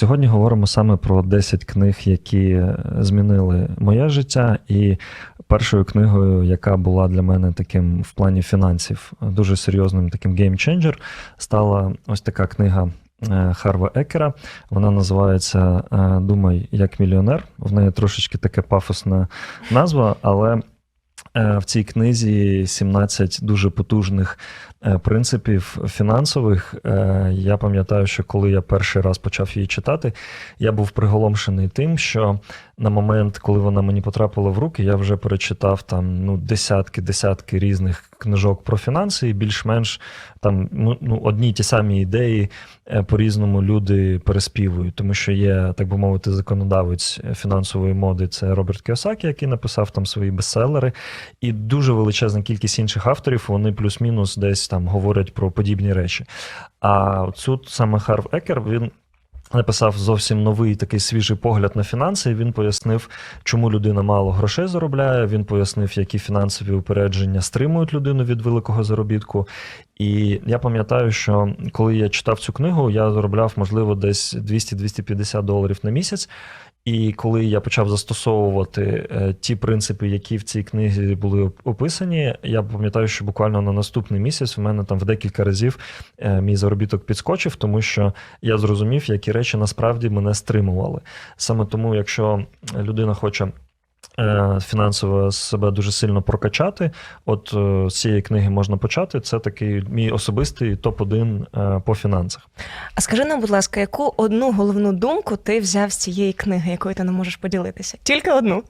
Сьогодні говоримо саме про 10 книг, які змінили моє життя. І першою книгою, яка була для мене таким в плані фінансів, дуже серйозним таким геймченджер, стала ось така книга. е, Харва Екера. Вона називається е, Думай як мільйонер. В неї трошечки таке пафосна назва, але е, в цій книзі 17 дуже потужних е, принципів фінансових. Е, Я пам'ятаю, що коли я перший раз почав її читати, я був приголомшений тим, що на момент, коли вона мені потрапила в руки, я вже перечитав там ну, десятки, десятки різних книжок про фінанси, і більш-менш там ну, ну, одні й ті самі ідеї е, по-різному люди переспівують, тому що є, так би мовити, законодавець фінансової моди, це Роберт Кіосакі, який написав там свої бестселери, і дуже величезна кількість інших авторів, вони плюс-мінус десь там говорять про подібні речі. А тут саме Харв Екер, він. Написав зовсім новий такий свіжий погляд на фінанси. і Він пояснив, чому людина мало грошей заробляє. Він пояснив, які фінансові упередження стримують людину від великого заробітку. І я пам'ятаю, що коли я читав цю книгу, я заробляв, можливо, десь 200-250 доларів на місяць. І коли я почав застосовувати е, ті принципи, які в цій книзі були описані, я пам'ятаю, що буквально на наступний місяць в мене там в декілька разів е, мій заробіток підскочив, тому що я зрозумів, які речі насправді мене стримували. Саме тому, якщо людина хоче. Е, Фінансово себе дуже сильно прокачати. От е, з цієї книги можна почати. Це такий мій особистий топ-1 е, по фінансах. А скажи нам, будь ласка, яку одну головну думку ти взяв з цієї книги, якою ти не можеш поділитися? Тільки одну.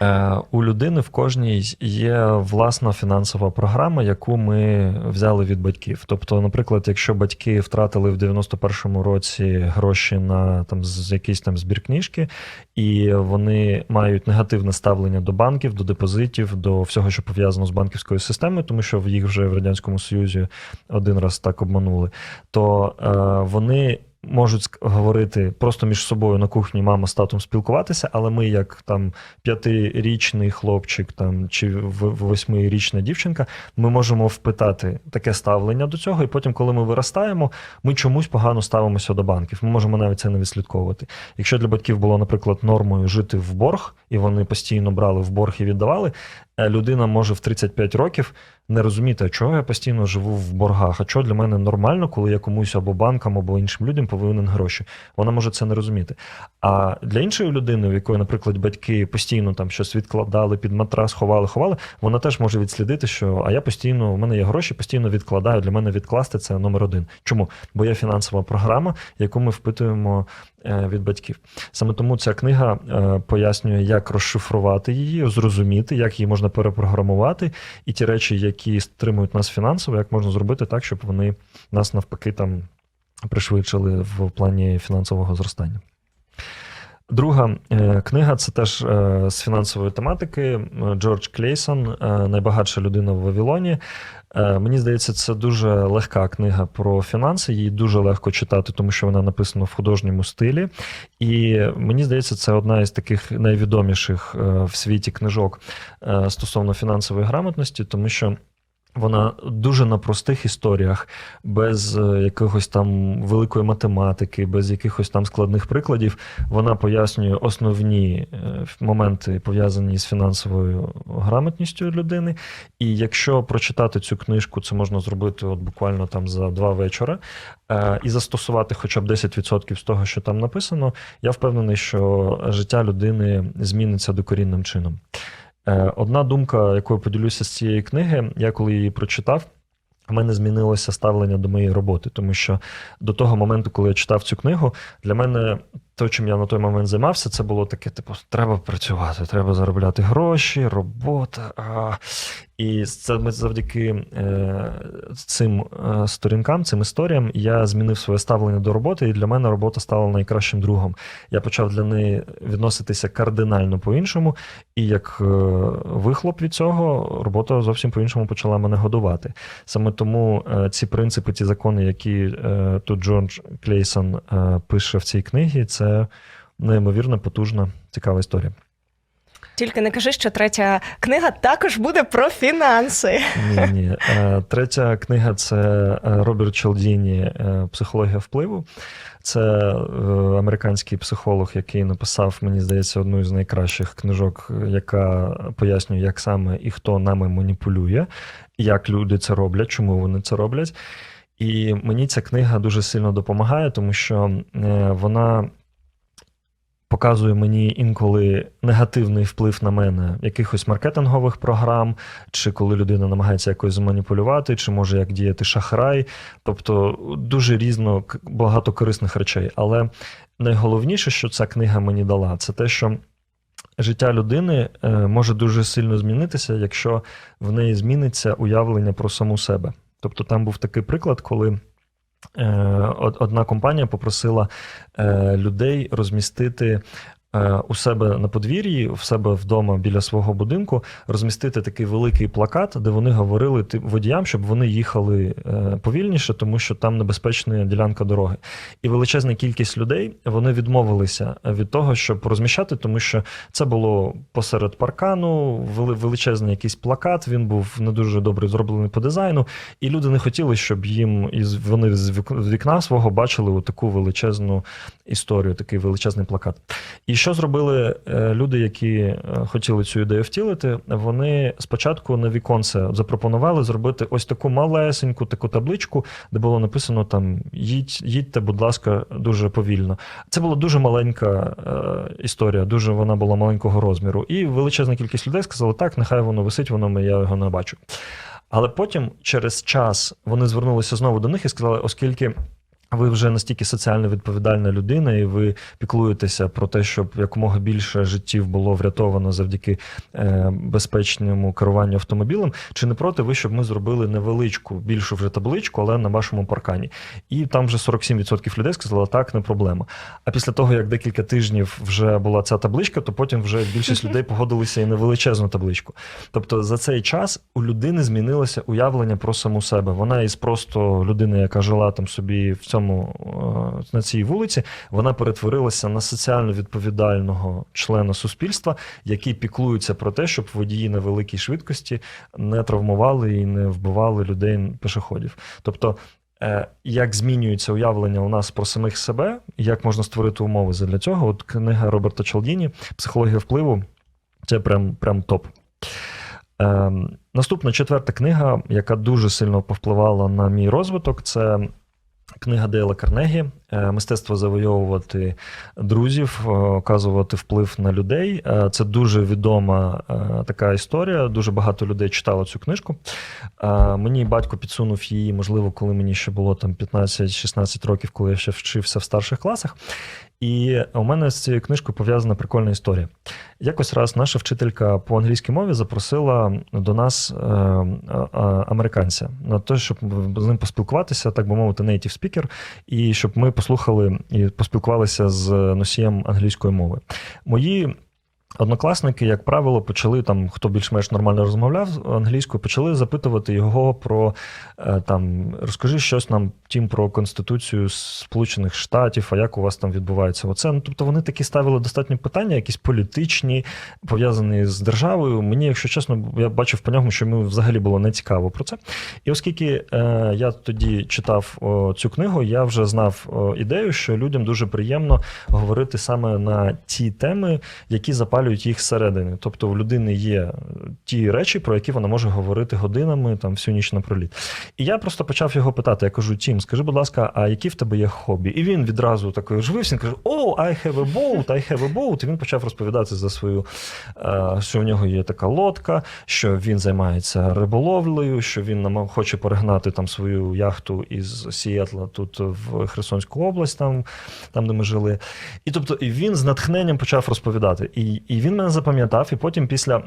Е, У людини в кожній є власна фінансова програма, яку ми взяли від батьків. Тобто, наприклад, якщо батьки втратили в 91-му році гроші на там з якийсь там збір книжки, і вони мають негативне ставлення до банків, до депозитів, до всього, що пов'язано з банківською системою, тому що їх вже в радянському союзі один раз так обманули, то е, вони можуть говорити просто між собою на кухні мама з татом спілкуватися, але ми, як там п'ятирічний хлопчик там чи восьмирічна дівчинка, ми можемо впитати таке ставлення до цього, і потім, коли ми виростаємо, ми чомусь погано ставимося до банків. Ми можемо навіть це не відслідковувати. Якщо для батьків було, наприклад, нормою жити в борг, і вони постійно брали в борг і віддавали, людина може в 35 років не розуміти, чого я постійно живу в боргах, а що для мене нормально, коли я комусь або банкам, або іншим людям повинен гроші. Вона може це не розуміти. А для іншої людини, в якої, наприклад, батьки постійно там щось відкладали під матрас, ховали, ховали, вона теж може відслідити, що а я постійно, у мене є гроші, постійно відкладаю. Для мене відкласти це номер один. Чому? Бо є фінансова програма, яку ми впитуємо е, від батьків. Саме тому ця книга е, пояснює, як розшифрувати її, зрозуміти, як її можна перепрограмувати, і ті речі, які стримують нас фінансово, як можна зробити так, щоб вони нас навпаки там пришвидшили в плані фінансового зростання. Друга е, книга це теж е, з фінансової тематики. Джордж Клейсон, е, найбагатша людина в Вавилоні. Мені здається, це дуже легка книга про фінанси. Її дуже легко читати, тому що вона написана в художньому стилі. І мені здається, це одна із таких найвідоміших в світі книжок стосовно фінансової грамотності, тому що. Вона дуже на простих історіях, без е, якогось там великої математики, без якихось там складних прикладів. Вона пояснює основні е, моменти, пов'язані з фінансовою грамотністю людини. І якщо прочитати цю книжку, це можна зробити от буквально там за два вечора, е, і застосувати хоча б 10% з того, що там написано, я впевнений, що життя людини зміниться докорінним чином. Е, Одна думка, якою поділюся з цієї книги, я коли її прочитав. У мене змінилося ставлення до моєї роботи, тому що до того моменту, коли я читав цю книгу, для мене те, чим я на той момент займався, це було таке: типу, треба працювати, треба заробляти гроші, робота. А. І це ми завдяки е, цим е, сторінкам, цим історіям, я змінив своє ставлення до роботи, і для мене робота стала найкращим другом. Я почав для неї відноситися кардинально по-іншому, і як е, вихлоп від цього, робота зовсім по-іншому почала мене годувати. Саме тому е, ці принципи, ці закони, які е, тут Джордж Клейсон е, пише в цій книгі, це неймовірно потужна, цікава історія. Тільки не кажи, що третя книга також буде про фінанси. Ні, ні. Е, Третя книга це е, Роберт Челдіні е, Психологія впливу. Це е, американський психолог, який написав, мені здається, одну з найкращих книжок, яка пояснює, як саме і хто нами маніпулює, як люди це роблять, чому вони це роблять. І мені ця книга дуже сильно допомагає, тому що е, вона показує мені інколи негативний вплив на мене якихось маркетингових програм, чи коли людина намагається якось заманіпулювати, чи може як діяти шахрай. Тобто дуже різно багато корисних речей. Але найголовніше, що ця книга мені дала, це те, що. Життя людини е, може дуже сильно змінитися, якщо в неї зміниться уявлення про саму себе. Тобто там був такий приклад, коли одна компанія попросила е, людей розмістити е, у себе на подвір'ї, в себе вдома біля свого будинку, розмістити такий великий плакат, де вони говорили ти- водіям, щоб вони їхали е, повільніше, тому що там небезпечна ділянка дороги. І величезна кількість людей вони відмовилися від того, щоб розміщати, тому що це було посеред паркану, величезний якийсь плакат. Він був не дуже добре зроблений по дизайну, і люди не хотіли, щоб їм із вони з вікна свого бачили таку величезну історію, такий величезний плакат. І що зробили е, люди, які е, хотіли цю ідею втілити? Вони спочатку на віконце запропонували зробити ось таку малесеньку таку табличку, де було написано там їдь, їдьте, будь ласка, дуже повільно. Це була дуже маленька е, історія, дуже вона була маленького розміру. І величезна кількість людей сказали, так, нехай воно висить, воно я його не бачу. Але потім, через час, вони звернулися знову до них і сказали, оскільки. Ви вже настільки соціально відповідальна людина, і ви піклуєтеся про те, щоб якомога більше життів було врятовано завдяки е, безпечному керуванню автомобілем. Чи не проти ви, щоб ми зробили невеличку, більшу вже табличку, але на вашому паркані? І там вже 47% людей сказали, так, не проблема. А після того, як декілька тижнів вже була ця табличка, то потім вже більшість людей погодилися і на величезну табличку. Тобто за цей час у людини змінилося уявлення про саму себе. Вона із просто людини, яка жила там собі в цьому е, на цій вулиці, вона перетворилася на соціально відповідального члена суспільства, який піклується про те, щоб водії на великій швидкості не травмували і не вбивали людей пешеходів. Тобто. е, Як змінюється уявлення у нас про самих себе, як можна створити умови для цього? От книга Роберта Чалдіні Психологія впливу це прям, прям топ. Ем, наступна четверта книга, яка дуже сильно повпливала на мій розвиток, це книга Дейла Карнегі е, Мистецтво завойовувати друзів, е, оказувати вплив на людей. Е, Це дуже відома така історія. Дуже багато людей читало цю книжку. Мені батько підсунув її, можливо, коли мені ще було там 15-16 років, коли я ще вчився в старших класах. І у мене з цією книжкою пов'язана прикольна історія. Якось раз наша вчителька по англійській мові запросила до нас е, е, американця на те, щоб з ним поспілкуватися, так би мовити, native speaker, і щоб ми послухали і поспілкувалися з носієм англійської мови. Мої Однокласники, як правило, почали там, хто більш-менш нормально розмовляв англійською, почали запитувати його про е, там розкажи щось нам тім про Конституцію Сполучених Штатів, а як у вас там відбувається оце. Ну, тобто вони такі ставили достатньо питання, якісь політичні, пов'язані з державою. Мені, якщо чесно, я бачив по ньому, що йому взагалі було не цікаво про це. І оскільки е, я тоді читав о, цю книгу, я вже знав о, ідею, що людям дуже приємно говорити саме на ті теми, які запалюють їх зсередини. Тобто в людини є ті речі, про які вона може говорити годинами, там всю ніч напроліт. І я просто почав його питати. Я кажу: Тім, скажи, будь ласка, а які в тебе є хобі? І він відразу такий оживився. Він каже: О, I have a boat, I have a boat. І він почав розповідати за свою, е, що в нього є така лодка, що він займається риболовлею, що він хоче перегнати там свою яхту із Сієтла тут в Херсонську область, там, там де ми жили. І тобто і він з натхненням почав розповідати. І, і він мене запам'ятав, і потім після.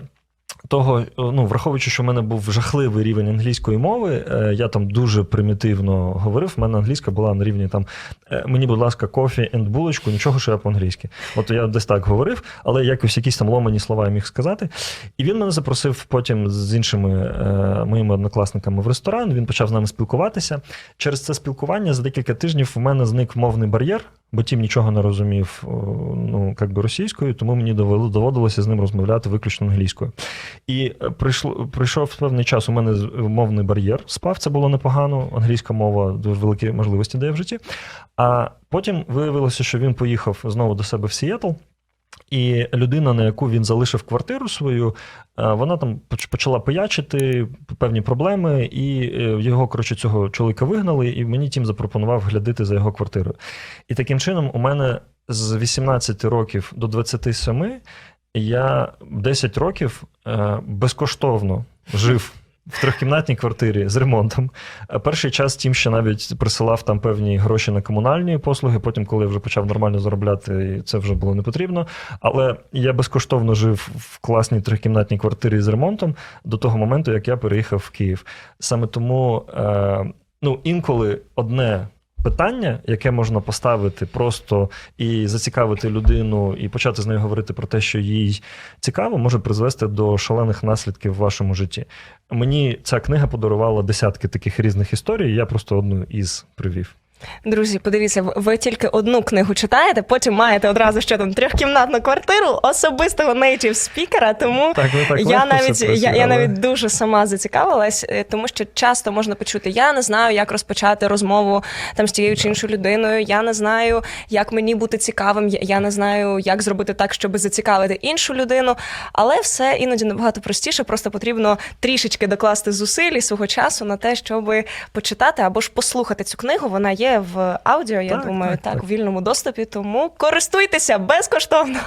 Того, ну, враховуючи, що в мене був жахливий рівень англійської мови, е, я там дуже примітивно говорив. В мене англійська була на рівні там е, мені, будь ласка, кофі енд булочку, нічого, що я по-англійськи. От я десь так говорив, але якось якісь там ломані слова я міг сказати. І він мене запросив потім з іншими е, моїми однокласниками в ресторан. Він почав з нами спілкуватися. Через це спілкування за декілька тижнів в мене зник мовний бар'єр, бо тім нічого не розумів ну, як би російською, тому мені довело- доводилося з ним розмовляти виключно англійською. І е, прийшло, прийшов певний час, у мене мовний бар'єр спав, це було непогано. Англійська мова дуже великі можливості дає в житті. А потім виявилося, що він поїхав знову до себе в Сіетл. І людина, на яку він залишив квартиру свою, е, вона там почала пиячити певні проблеми, і е, його, коротше, цього чоловіка вигнали, і мені тім запропонував глядити за його квартирою. І таким чином, у мене з 18 років до 27 я 10 років е, безкоштовно жив. В трьохкімнатній квартирі з ремонтом. Е, Перший час тім ще навіть присилав там певні гроші на комунальні послуги. Потім, коли я вже почав нормально заробляти, це вже було не потрібно. Але я безкоштовно жив в класній трьохкімнатній квартирі з ремонтом до того моменту, як я переїхав в Київ. Саме тому е, ну, інколи одне. Питання, яке можна поставити просто і зацікавити людину, і почати з нею говорити про те, що їй цікаво, може призвести до шалених наслідків в вашому житті. Мені ця книга подарувала десятки таких різних історій. Я просто одну із привів. Друзі, подивіться, ви- тільки одну книгу читаєте, потім маєте одразу що там трьохкімнатну квартиру особистого нейтів спікера. Тому Так, так я навіть я, я навіть дуже сама зацікавилась, е, тому що часто можна почути: я не знаю, як розпочати розмову там з тією чи іншою людиною. Я не знаю, як мені бути цікавим. Я не знаю, як зробити так, щоб зацікавити іншу людину. Але все іноді набагато простіше. Просто потрібно трішечки докласти зусиль і свого часу на те, щоб почитати або ж послухати цю книгу. Вона є в аудіо. Я Так, думаю, так, так, так. в вільному доступі. Тому користуйтеся безкоштовно.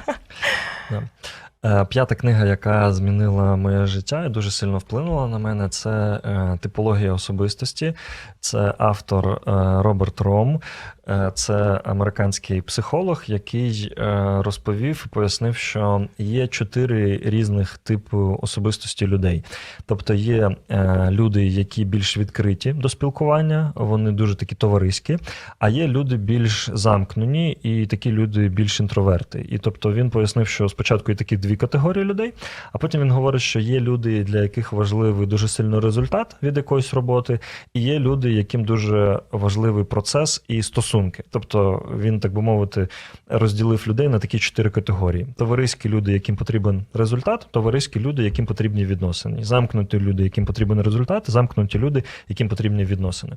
Е, П'ята книга, яка змінила моє життя і дуже сильно вплинула на мене, це е, типологія особистості. Це автор е, Роберт Ром. Е, Це американський психолог, який е, розповів і пояснив, що є чотири різних типи особистості людей. Тобто є е, люди, які більш відкриті до спілкування, вони дуже такі товариські, а є люди більш замкнені, і такі люди більш інтроверти. І тобто він пояснив, що спочатку є такі дві категорії людей, а потім він говорить, що є люди, для яких важливий дуже сильно результат від якоїсь роботи, і є люди, яким дуже важливий процес і стосунки. Тобто він, так би мовити, розділив людей на такі чотири категорії: товариські люди, яким потрібен результат, товариські люди, яким потрібні відносини, замкнуті люди, яким потрібен результат, замкнуті люди, яким потрібні відносини.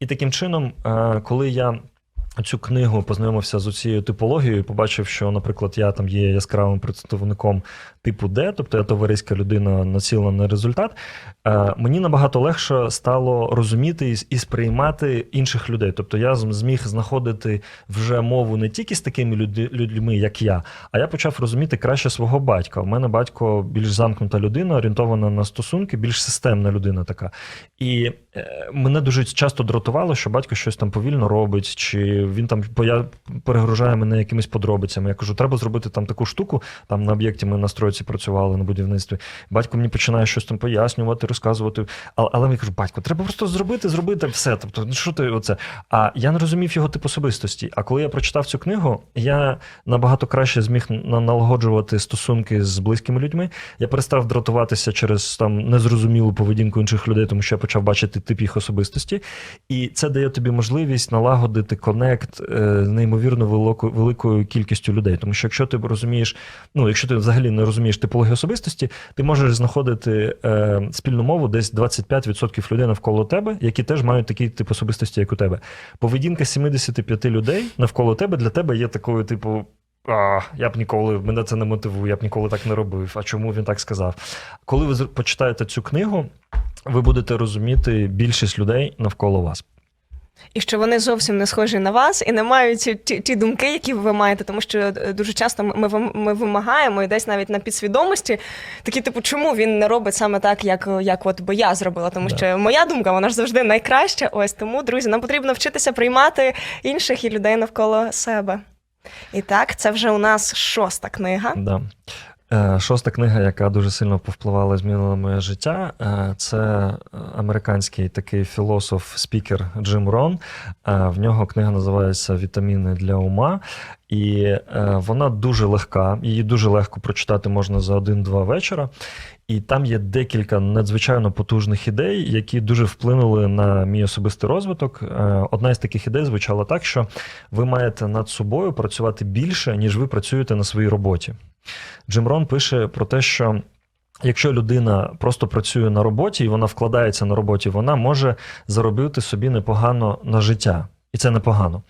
І таким чином, е, коли я. Цю книгу познайомився з цією типологією, побачив, що, наприклад, я там є яскравим представником типу Д, тобто я товариська людина націлена на результат. Е, Мені набагато легше стало розуміти і, сприймати інших людей. Тобто я зміг знаходити вже мову не тільки з такими людьми, як я, а я почав розуміти краще свого батька. У мене батько більш замкнута людина, орієнтована на стосунки, більш системна людина така. І е, мене дуже часто дратувало, що батько щось там повільно робить, чи він там перегружає мене якимись подробицями. Я кажу, треба зробити там таку штуку. Там на об'єкті ми на стройці працювали на будівництві. Батько мені починає щось там пояснювати, розказувати. Але, але я кажу, батько, треба просто зробити, зробити все. Тобто, ну що ти оце? А я не розумів його тип особистості. А коли я прочитав цю книгу, я набагато краще зміг на- налагоджувати стосунки з близькими людьми. Я перестав дратуватися через там незрозумілу поведінку інших людей, тому що я почав бачити тип їх особистості. І це дає тобі можливість налагодити конект е, з неймовірно велику, великою кількістю людей. Тому що якщо ти розумієш, ну якщо ти взагалі не розумієш типологію особистості, ти можеш знаходити е, спільну мову десь 25% людей навколо тебе, які теж мають такий тип особистості, як у тебе. Поведінка 75 людей навколо тебе для тебе є такою, типу. А, я б ніколи, мене це не мотивує, я б ніколи так не робив. А чому він так сказав? Коли ви почитаєте цю книгу, ви будете розуміти більшість людей навколо вас. І що вони зовсім не схожі на вас і не мають ті, ті, ті думки, які ви маєте, тому що е, дуже часто ми, ми вимагаємо і десь навіть на підсвідомості такі, типу, чому він не робить саме так, як, як от би я зробила? Тому Да. що моя думка, вона ж завжди найкраща. Ось тому, друзі, нам потрібно вчитися приймати інших і людей навколо себе. І так, це вже у нас шоста книга. Да. Е, Шоста книга, яка дуже сильно повпливала змінила моє життя, е, це американський такий філософ-спікер Джим Рон. Е, В нього книга називається Вітаміни для ума. І вона дуже легка, її дуже легко прочитати можна за один-два вечора. І там є декілька надзвичайно потужних ідей, які дуже вплинули на мій особистий розвиток. Одна із таких ідей звучала так, що ви маєте над собою працювати більше, ніж ви працюєте на своїй роботі. Джим Рон пише про те, що. Якщо людина просто працює на роботі і вона вкладається на роботі, вона може заробити собі непогано на життя, і це непогано.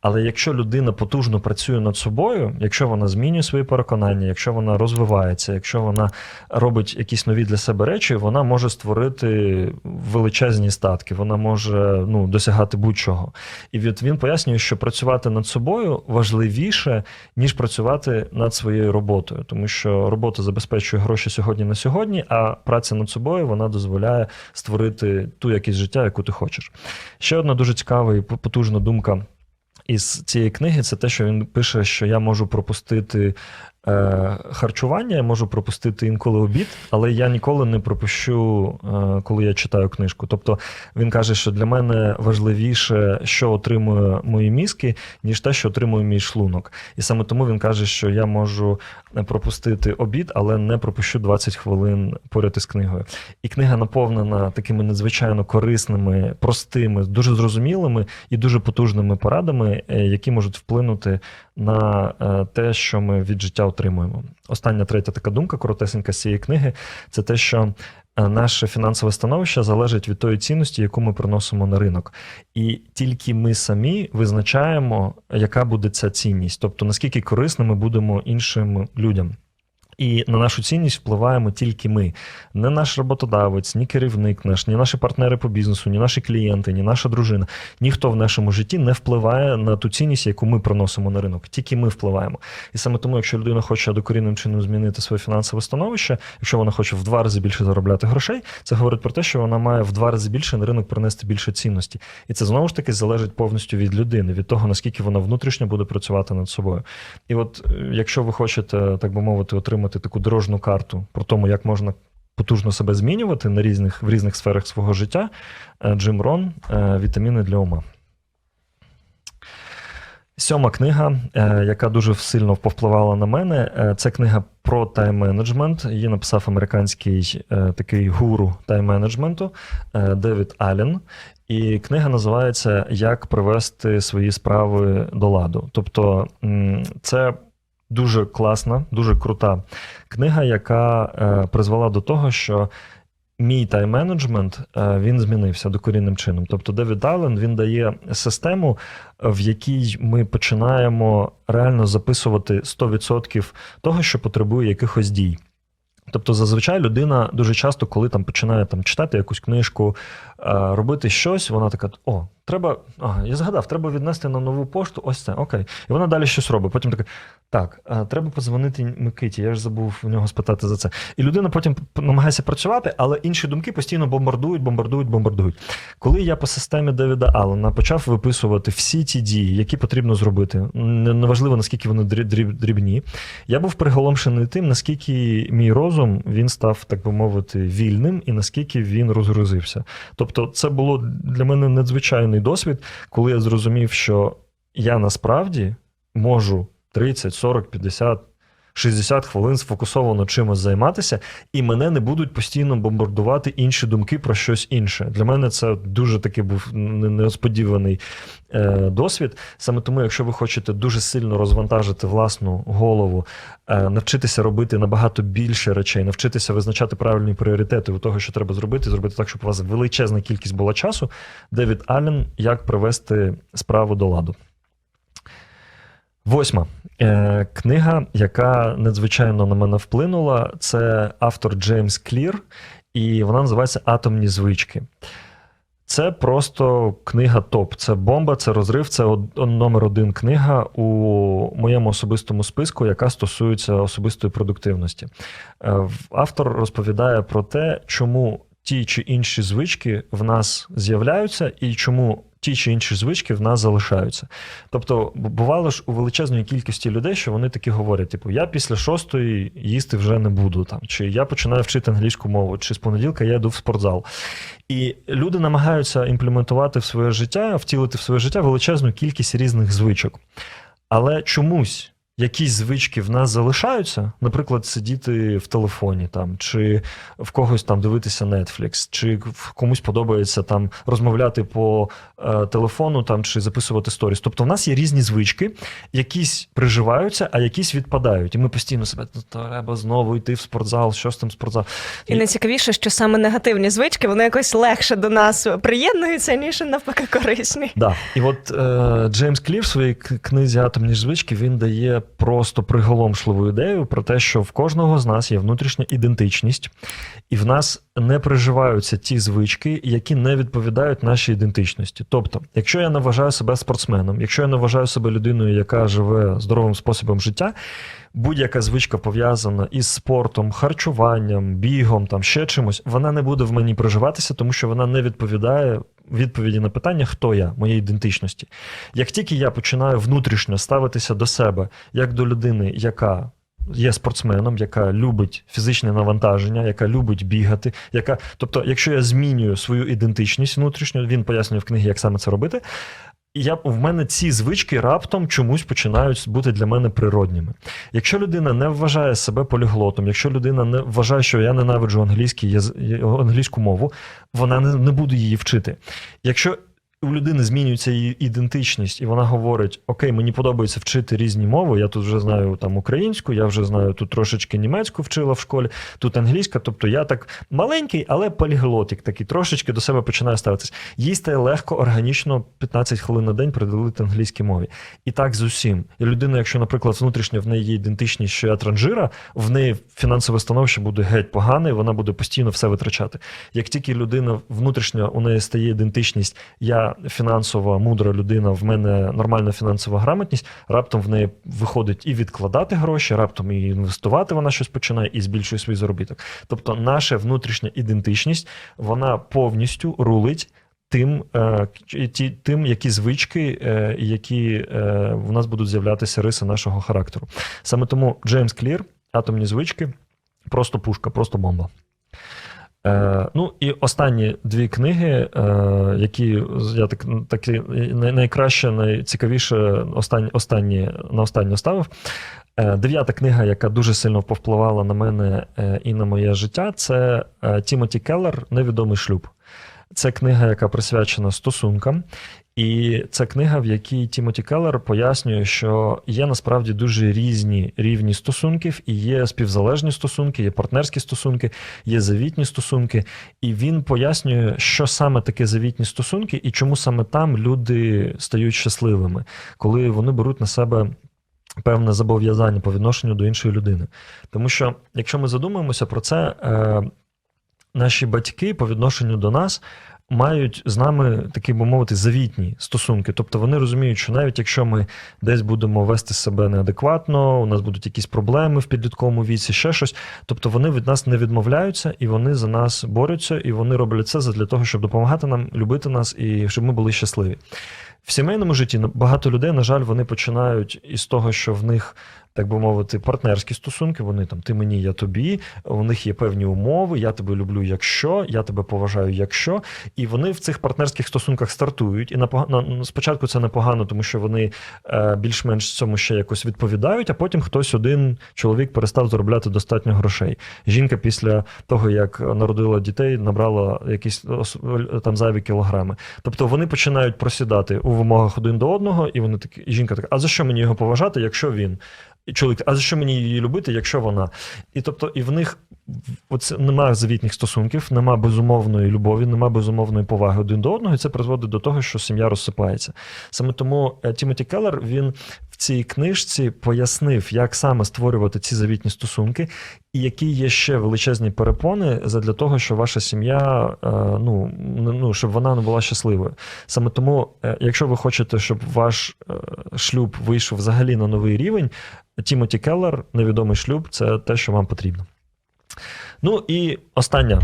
Але якщо людина потужно працює над собою, якщо вона змінює свої переконання, якщо вона розвивається, якщо вона робить якісь нові для себе речі, вона може створити величезні статки, вона може ну, досягати будь-чого. І від він пояснює, що працювати над собою важливіше, ніж працювати над своєю роботою, тому що робота забезпечує гроші сьогодні на сьогодні, а праця над собою вона дозволяє створити ту якість життя, яку ти хочеш. Ще одна дуже цікава і потужна думка із цієї книги це те, що він пише, що я можу пропустити харчування, я можу пропустити інколи обід, але я ніколи не пропущу, е, коли я читаю книжку. Тобто він каже, що для мене важливіше, що отримує мої мізки, ніж те, що отримує мій шлунок. І саме тому він каже, що я можу пропустити обід, але не пропущу 20 хвилин поряд із книгою. І книга наповнена такими надзвичайно корисними, простими, дуже зрозумілими і дуже потужними порадами, е, які можуть вплинути на е, те, що ми від життя отримуємо. Остання третя така думка, коротесенька з цієї книги, це те, що. е, Наше фінансове становище залежить від тої цінності, яку ми приносимо на ринок, і тільки ми самі визначаємо, яка буде ця цінність, тобто наскільки корисними будемо іншим людям. І на нашу цінність впливаємо тільки ми, не наш роботодавець, ні керівник наш, ні наші партнери по бізнесу, ні наші клієнти, ні наша дружина. Ніхто в нашому житті не впливає на ту цінність, яку ми приносимо на ринок. Тільки ми впливаємо. І саме тому, якщо людина хоче докорінним чином змінити своє фінансове становище, якщо вона хоче в два рази більше заробляти грошей, це говорить про те, що вона має в два рази більше на ринок принести більше цінності. І це знову ж таки залежить повністю від людини, від того наскільки вона внутрішньо буде працювати над собою. І от е, якщо ви хочете, так би мовити, отримати таку дорожну карту про тому, як можна потужно себе змінювати на різних в різних сферах свого життя, е, Джим Рон е, Вітаміни для ума. Сьома книга, е, яка дуже сильно повпливала на мене, це книга про тайм-менеджмент. Її написав американський такий гуру тайм-менеджменту Девід Аллен. І книга називається Як привести свої справи до ладу. Тобто, це дуже класна, дуже крута книга, яка е, призвела до того, що мій тайм-менеджмент е, він змінився докорінним чином. Тобто, Девід Аллен він дає систему, в якій ми починаємо реально записувати 100% того, що потребує якихось дій. Тобто, зазвичай людина дуже часто, коли там починає там читати якусь книжку, робити щось, вона така: о, треба. Ага, я згадав, треба віднести на нову пошту. Ось це, окей. І вона далі щось робить. Потім така: так, е, треба подзвонити Микиті, я ж забув у нього спитати за це. І людина потім намагається працювати, але інші думки постійно бомбардують, бомбардують, бомбардують. Коли я по системі Девіда Аллена почав виписувати всі ті дії, які потрібно зробити, неважливо наскільки вони дрібні, я був приголомшений тим, наскільки мій розум він став, так би мовити, вільним і наскільки він розгрузився. Тобто, це було для мене надзвичайний досвід, коли я зрозумів, що я насправді можу 30, 40, 50. 60 хвилин сфокусовано чимось займатися, і мене не будуть постійно бомбардувати інші думки про щось інше. Для мене це дуже таки був несподіваний е, досвід. Саме тому, якщо ви хочете дуже сильно розвантажити власну голову, е, навчитися робити набагато більше речей, навчитися визначати правильні пріоритети у того, що треба зробити, зробити так, щоб у вас величезна кількість була часу. Девід Аллен, як привести справу до ладу. Восьма е, книга, яка надзвичайно на мене вплинула, це автор Джеймс Клір, і вона називається Атомні звички. Це просто книга топ. Це бомба, це розрив, це номер один книга у моєму особистому списку, яка стосується особистої продуктивності. Е, Автор розповідає про те, чому ті чи інші звички в нас з'являються, і чому ті чи інші звички в нас залишаються. Тобто, бувало ж у величезної кількості людей, що вони такі говорять: типу, я після шостої їсти вже не буду там, чи я починаю вчити англійську мову, чи з понеділка я йду в спортзал. І люди намагаються імплементувати в своє життя, втілити в своє життя величезну кількість різних звичок. Але чомусь якісь звички в нас залишаються, наприклад, сидіти в телефоні там, чи в когось там дивитися Netflix, чи комусь подобається там розмовляти по е, телефону там, чи записувати сторіс. Тобто в нас є різні звички, якісь приживаються, а якісь відпадають. І ми постійно себе «Ну, треба знову йти в спортзал, що з тим спортзал. І найцікавіше, що саме негативні звички вони якось легше до нас приєднуються, ніж навпаки корисні. Да. І от е, Джеймс Клір в своїй книзі Атомні звички він дає просто приголомшливу ідею про те, що в кожного з нас є внутрішня ідентичність, і в нас не приживаються ті звички, які не відповідають нашій ідентичності. Тобто, якщо я не вважаю себе спортсменом, якщо я не вважаю себе людиною, яка живе здоровим способом життя, будь-яка звичка пов'язана із спортом, харчуванням, бігом, там ще чимось, вона не буде в мені приживатися, тому що вона не відповідає відповіді на питання, хто я, моєї ідентичності. Як тільки я починаю внутрішньо ставитися до себе як до людини, яка є спортсменом, яка любить фізичне навантаження, яка любить бігати, яка, тобто, якщо я змінюю свою ідентичність внутрішню, він пояснює в книгі, як саме це робити. Я в мене ці звички раптом чомусь починають бути для мене природніми. Якщо людина не вважає себе поліглотом, якщо людина не вважає, що я ненавиджу англійський англійську мову, вона не, не буде її вчити. Якщо у людини змінюється її ідентичність, і вона говорить: Окей, мені подобається вчити різні мови. Я тут вже знаю там українську, я вже знаю тут трошечки німецьку вчила в школі, тут англійська. Тобто я так маленький, але поліглотик такий трошечки до себе починаю ставитись. Їй стає легко, органічно 15 хвилин на день приділити англійській мові. І так з усім. І людина, якщо, наприклад, внутрішньо в неї є ідентичність, що я транжира, в неї фінансове становище буде геть погане, і вона буде постійно все витрачати. Як тільки людина внутрішньо у неї стає ідентичність, я фінансова мудра людина, в мене нормальна фінансова грамотність, раптом в неї виходить і відкладати гроші, раптом і інвестувати вона щось починає і збільшує свій заробіток. Тобто, наша внутрішня ідентичність вона повністю рулить. Тим, е, ті, тим, які звички, е, які е, в нас будуть з'являтися риси нашого характеру. Саме тому Джеймс Клір, атомні звички, просто пушка, просто бомба. Е, ну і останні дві книги, е, які я так, такі найкраще, найцікавіше останні, останні, на останню ставив. Е, дев'ята книга, яка дуже сильно повпливала на мене е, і на моє життя, це е, Тімоті Келлер Невідомий шлюб. Це книга, яка присвячена стосункам. І це книга, в якій Тімоті Келлер пояснює, що є насправді дуже різні рівні стосунків, і є співзалежні стосунки, є партнерські стосунки, є завітні стосунки. І він пояснює, що саме таке завітні стосунки, і чому саме там люди стають щасливими, коли вони беруть на себе. Певне зобов'язання по відношенню до іншої людини. Тому що, якщо ми задумаємося про це, е, наші батьки по відношенню до нас мають з нами такі, би мовити, завітні стосунки. Тобто вони розуміють, що навіть якщо ми десь будемо вести себе неадекватно, у нас будуть якісь проблеми в підлітковому віці, ще щось. Тобто вони від нас не відмовляються і вони за нас борються, і вони роблять це для того, щоб допомагати нам, любити нас і щоб ми були щасливі. В сімейному житті багато людей, на жаль, вони починають із того, що в них, так би мовити, партнерські стосунки. Вони там ти мені, я тобі. У них є певні умови. Я тебе люблю, якщо я тебе поважаю, якщо. І вони в цих партнерських стосунках стартують. І напогано спочатку це непогано, тому що вони е, більш-менш цьому ще якось відповідають. А потім хтось один чоловік перестав заробляти достатньо грошей. Жінка після того, як народила дітей, набрала якісь там зайві кілограми. Тобто вони починають просідати у вимогах один до одного, і вони такі, і жінка така: а за що мені його поважати, якщо він? Чоловік, а за що мені її любити, якщо вона? І тобто, і в них оце немає завітних стосунків, нема безумовної любові, нема безумовної поваги один до одного, і це призводить до того, що сім'я розсипається. Саме тому е, Тімоті Келлер він в цій книжці пояснив, як саме створювати ці завітні стосунки, які є ще величезні перепони для того, щоб ваша сім'я, е, ну, ну щоб вона не була щасливою. Саме тому, е, якщо ви хочете, щоб ваш е, шлюб вийшов взагалі на новий рівень, Тімоті Келлер, невідомий шлюб, це те, що вам потрібно. Ну і остання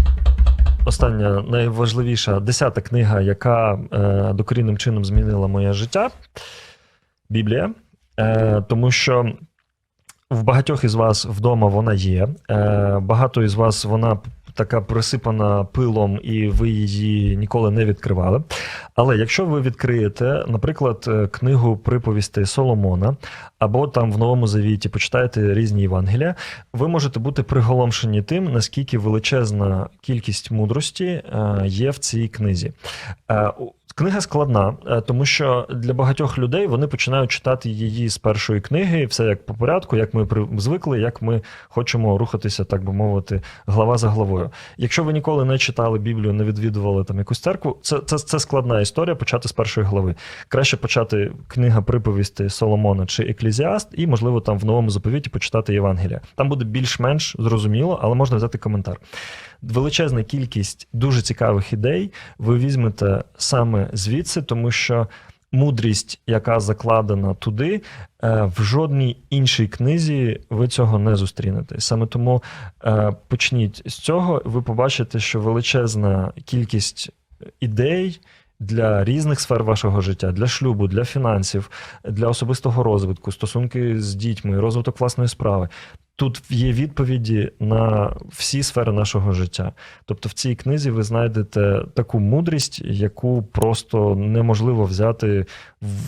остання найважливіша десята книга, яка е, докорінним чином змінила моє життя Біблія. Тому що в багатьох із вас вдома вона є. Е, багато із вас вона така присипана пилом, і ви її ніколи не відкривали. Але якщо ви відкриєте, наприклад, е, книгу приповістей Соломона, або там в Новому Завіті почитаєте різні Євангелія, ви можете бути приголомшені тим, наскільки величезна кількість мудрості е, є в цій книзі. Книга складна, е, тому що для багатьох людей вони починають читати її з першої книги, все як по порядку, як ми звикли, як ми хочемо рухатися, так би мовити, глава за главою. Якщо ви ніколи не читали Біблію, не відвідували там якусь церкву, це, це, це складна історія почати з першої глави. Краще почати книга приповісти Соломона чи Еклізіаст, і, можливо, там в новому заповіті почитати Євангелія. Там буде більш-менш зрозуміло, але можна взяти коментар. Величезна кількість дуже цікавих ідей ви візьмете саме звідси, тому що мудрість, яка закладена туди, е, в жодній іншій книзі ви цього не зустрінете. Саме тому е, почніть з цього, ви побачите, що величезна кількість ідей. Для різних сфер вашого життя, для шлюбу, для фінансів, для особистого розвитку, стосунки з дітьми, розвиток власної справи. Тут є відповіді на всі сфери нашого життя. Тобто в цій книзі ви знайдете таку мудрість, яку просто неможливо взяти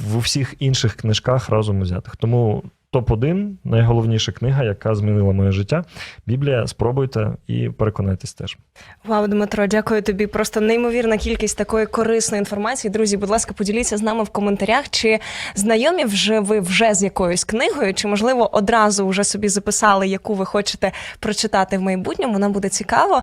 в усіх інших книжках разом узятих. Тому топ-1 найголовніша книга, яка змінила моє життя. Біблія. Спробуйте і переконайтесь теж. Вау, Дмитро, дякую тобі. Просто неймовірна кількість такої корисної інформації. Друзі, будь ласка, поділіться з нами в коментарях, чи знайомі вже ви вже з якоюсь книгою, чи можливо одразу вже собі записали, яку ви хочете прочитати в майбутньому. Нам буде цікаво.